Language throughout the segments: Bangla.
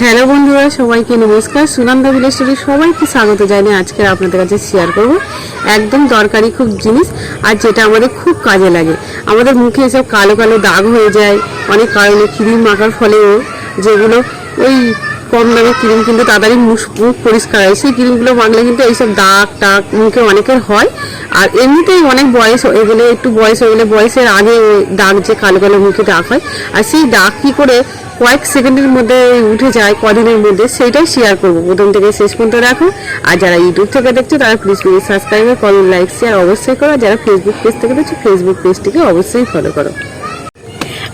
হ্যালো বন্ধুরা, সবাইকে নমস্কার। সুনন্দা ভিলেজ স্টোরি সবাইকে স্বাগত জানিয়ে আজকে আপনাদের কাছে শেয়ার করব একদম দরকারি খুব জিনিস, আর যেটা আমাদের খুব কাজে লাগে। আমাদের মুখে এসব কালো কালো দাগ হয়ে যায়, অনেক কারণে ক্রিম মাখার ফলেও যেগুলো ওই কম দামে ক্রিম, কিন্তু তাড়াতাড়ি মুখ পরিষ্কার হয়। সেই ক্রিমগুলো মাখলে কিন্তু এইসব দাগ টাক মুখে অনেকের হয়। আর এমনিতেই অনেক বয়স হয়ে গেলে, একটু বয়স হয়ে গেলে, বয়সের আগে দাগ যে কালো কালো মুখে দাগ হয়, আর সেই দাগ কী করে কয়েক সেকেন্ডের মধ্যে উঠে যায়, কদিনের মধ্যে সেটাই শেয়ার করব। প্রথম থেকে শেষ পর্যন্ত রাখো আর যারা ইউটিউব থেকে দেখছ, তারা প্লিজ প্লিজ সাবস্ক্রাইব করো লাইক শেয়ার অবশ্যই করো। আর যারা ফেসবুক পেজ থেকে দেখছ ফেসবুক পেজটিকে অবশ্যই ফলো করো।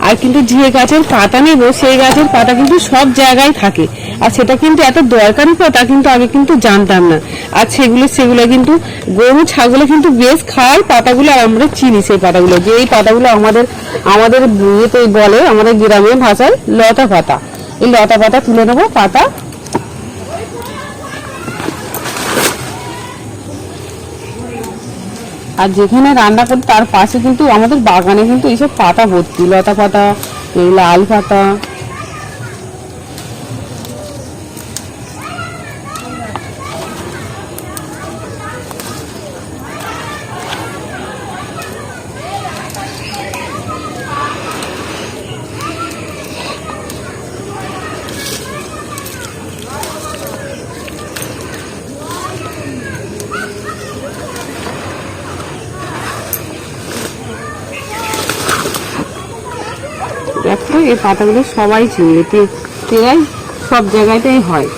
আর কিন্তু যে গাছের পাতা নেব, সেই গাছের পাতা কিন্তু সব জায়গায় থাকে। আর সেটা কিন্তু এত দরকারি পাতা কিন্তু আগে কিন্তু জানতাম না। আর সেগুলো সেগুলো কিন্তু গরু, ছাগলে কিন্তু বেশ খায়, পাতাগুলো আর আমরা চিনি সেই পাতাগুলো। যে এই পাতাগুলো আমাদের আমাদের বলে, আমাদের গ্রামের ভাষায় লতা পাতা। এই লতা পাতা তুলে নেব পাতা আর যেখানে রান্না করি তার পাশে কিন্তু আমাদের বাগানে কিন্তু এইসব পাতা ভর্তি লতা পাতা এই লাল পাতা দেখো এই পাতাগুলো সবাই চিনবে। প্রায় সব জায়গাতেই হয়।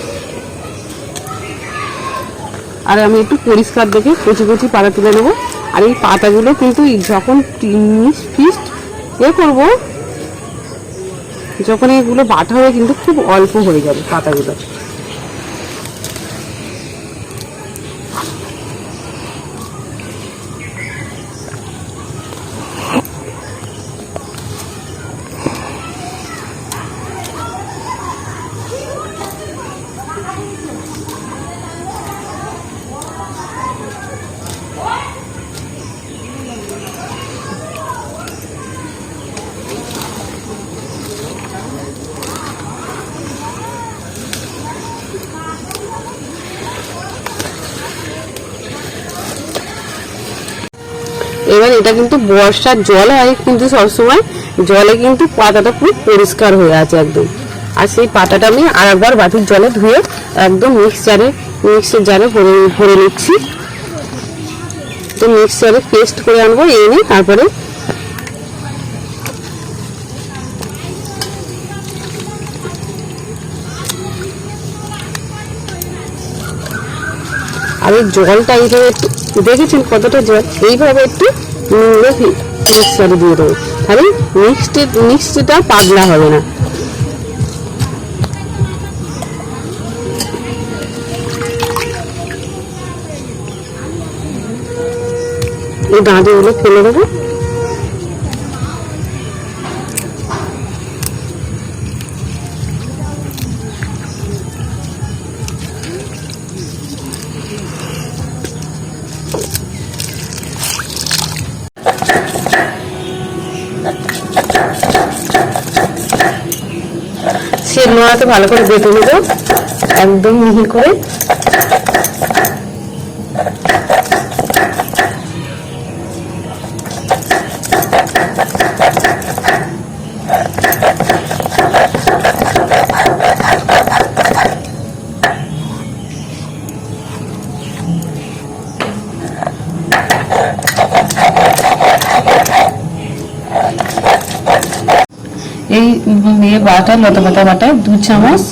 আর আমি একটু পরিষ্কার দেখে কচি কচি পাতা তুলে নেব। আর এই পাতাগুলো কিন্তু যখন ফিস্ট এ করব, যখন এগুলো বাটা হবে কিন্তু খুব অল্প হয়ে যাবে পাতাগুলো। এবার এটা কিন্তু বর্ষার জল হয়, কিন্তু সবসময় জলে কিন্তু পাতাটা পুরো পরিষ্কার হয়ে আছে একদম। আর সেই পাতাটা আমি আর একবার বাটির জলে ধুয়ে একদম মিক্সচারে, মিক্সচার জারে ভরে ভরে নিচ্ছি। তো মিক্সচারে পেস্ট করে আনব এনে তারপরে আর এই জলটা এইভাবে একটু দেখেছেন কতটা জল এইভাবে একটু মিক্সারে দিয়ে দেবো। তাহলে মিক্সটি মিক্সটিটা পাতলা হবে না। এই ফেলে দেবো। নোড়াতে ভালো করে বেটে নেব একদম মিহি করে এই ইয়ে বাটা, লতা পাতা বাটায় দু চামচ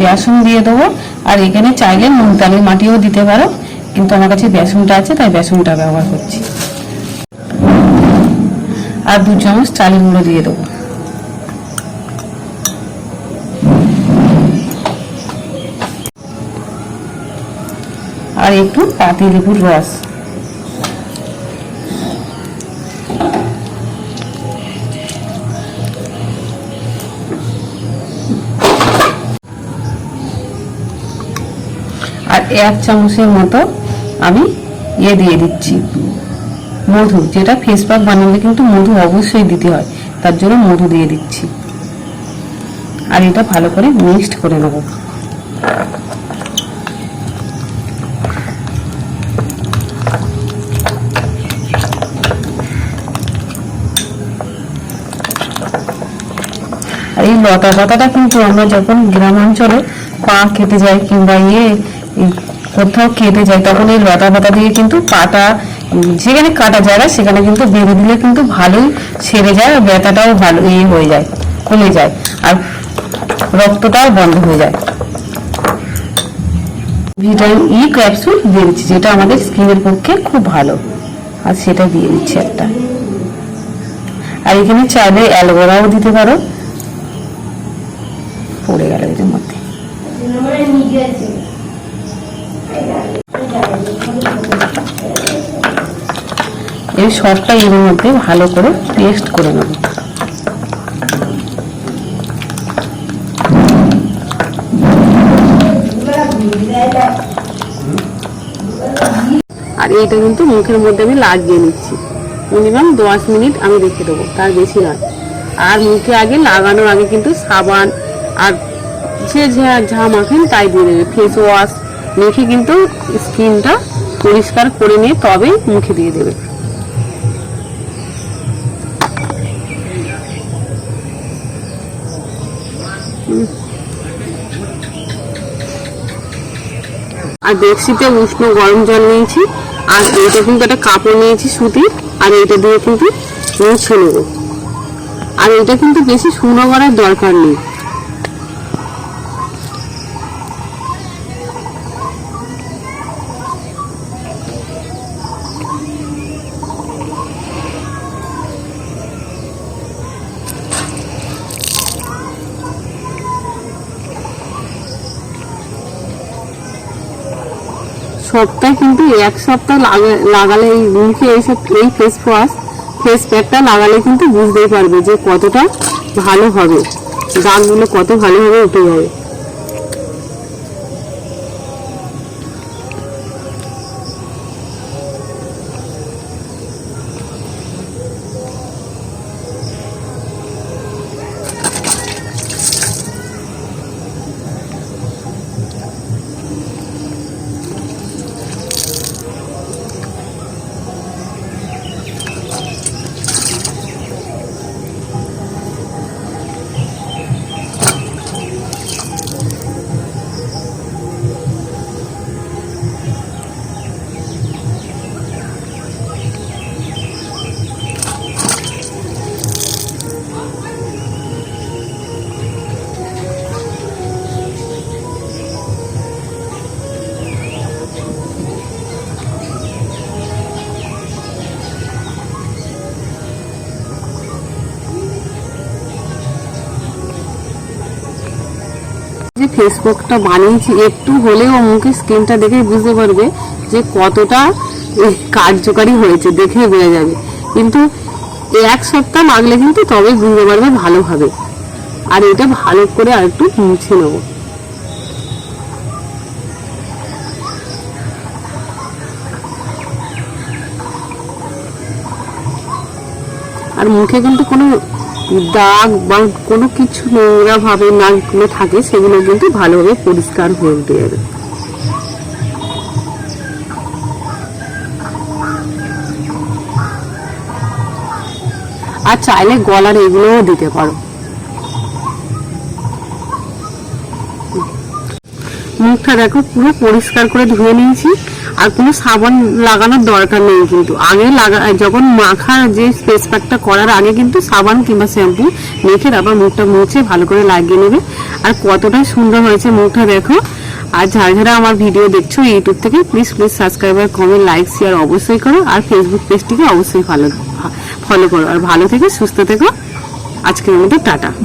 বেসন দিয়ে দেবো। আর এখানে চাইলে মুলতানি মাটিও দিতে পারো, কিন্তু আমার কাছে বেসনটা আছে, তাই বেসনটা ব্যবহার করছি। আর দু চামচ চালের গুঁড়ো দিয়ে দেবো। আর একটু পাতি লেবুর রস। আর এক চামচের মতো আমি ইয়ে দিয়ে দিচ্ছি, মধু, যেটা ফেস প্যাক বানালে কিন্তু মধু অবশ্যই দিতে হয়, তার জন্য মধু দিয়ে দিচ্ছি। আর এটা ভালো করে মিক্সড করে নেব। এই লতা পাতাটা কিন্তু আমরা যখন গ্রামাঞ্চলে পা খেতে যাই কিংবা ইয়ে কোথাও কেটে যায় তখন এই লতা পাতা দিয়ে কিন্তু উম, যেখানে কাটা যায় সেখানে কিন্তু বেঁধে দিলে কিন্তু ভালোই সেরে যায় আর ব্যথাটাও ভালো ইয়ে হয়ে যায় কমে যায় আর রক্তটাও বন্ধ হয়ে যায়। ভিটামিন ই ক্যাপসুল দিয়ে দিচ্ছি যেটা আমাদের স্কিনের পক্ষে খুব ভালো। আর সেটা দিয়ে দিচ্ছি একটা। আর এখানে চাইলে অ্যালোভেরাও দিতে পারো। পড়ে গেল এটার মধ্যে। এই সবটা এর মধ্যে ভালো করে পেস্ট করে নেব। আর এইটা কিন্তু মুখের মধ্যে আমি লাগিয়ে নিচ্ছি। মিনিমাম দশ মিনিট আমি রেখে দেবো, তার বেশি নয়। আর মুখে আগে লাগানোর আগে কিন্তু সাবান আর যে যা যা মাখেন তাই দিয়ে দেবে। ফেস ওয়াশ মেখে কিন্তু স্কিনটা পরিষ্কার করে নিয়ে তবেই মুখে দিয়ে দেবে। আর বেডশিটে উষ্ণ গরম জল নিয়েছি। আর এটা কিন্তু একটা কাপড় নিয়েছি, সুতির। আর এটা দিয়ে কিন্তু মুছে নেব। আর এটা কিন্তু বেশি শুকনো করার দরকার নেই। সপ্তাহে কিন্তু এক সপ্তাহ লাগা- লাগালে এই মুখে এইসব, এই ফেস ওয়াশ ফেস প্যাকটা লাগালে কিন্তু বুঝতেই পারবে যে কতটা ভালো হবে। দাগগুলো কত ভালোভাবে উঠে যাবে। যে ফেসবুকটা বানিয়েছি, একটু হলেও মুখের স্কিনটা দেখে বুঝতে পারবে যে কতটা কার্যকারী হয়েছে, দেখে বোঝা যাবে। কিন্তু এক সপ্তাহ লাগলে কিন্তু তবে বুঝতে পারবে ভালোভাবে। আর এটা ভালো করে আর একটু মুছে নেব। আর মুখে কিন্তু কোনো দাগ বা কোনো কিছু নোংরা ভাবে নাকগুলো থাকে, সেগুলো কিন্তু ভালোভাবে পরিষ্কার হয়ে উঠে আর চাইলে গলার এগুলোও দিতে পারো। মুখটা দেখো পুরো পরিষ্কার করে ধুয়ে নিয়েছি। আর কোনো সাবান লাগানোর দরকার নেই কিন্তু। আগে লাগা যখন মাখা যে ফেস প্যাকটা করার আগে কিন্তু সাবান কিংবা শ্যাম্পু মেখে তারপর মুখটা মুছে ভালো করে লাগিয়ে নেবে। আর কতটা সুন্দর হয়েছে মুখটা দেখো। আর যারা যারা আমার ভিডিও দেখছ ইউটিউব থেকে প্লিজ প্লিজ সাবস্ক্রাইব আর কমেন্ট লাইক শেয়ার অবশ্যই করো। আর ফেসবুক পেজটিকে অবশ্যই ফলো ফলো করো। আর ভালো থেকে, সুস্থ থেকো। আজকের মতো টাটা।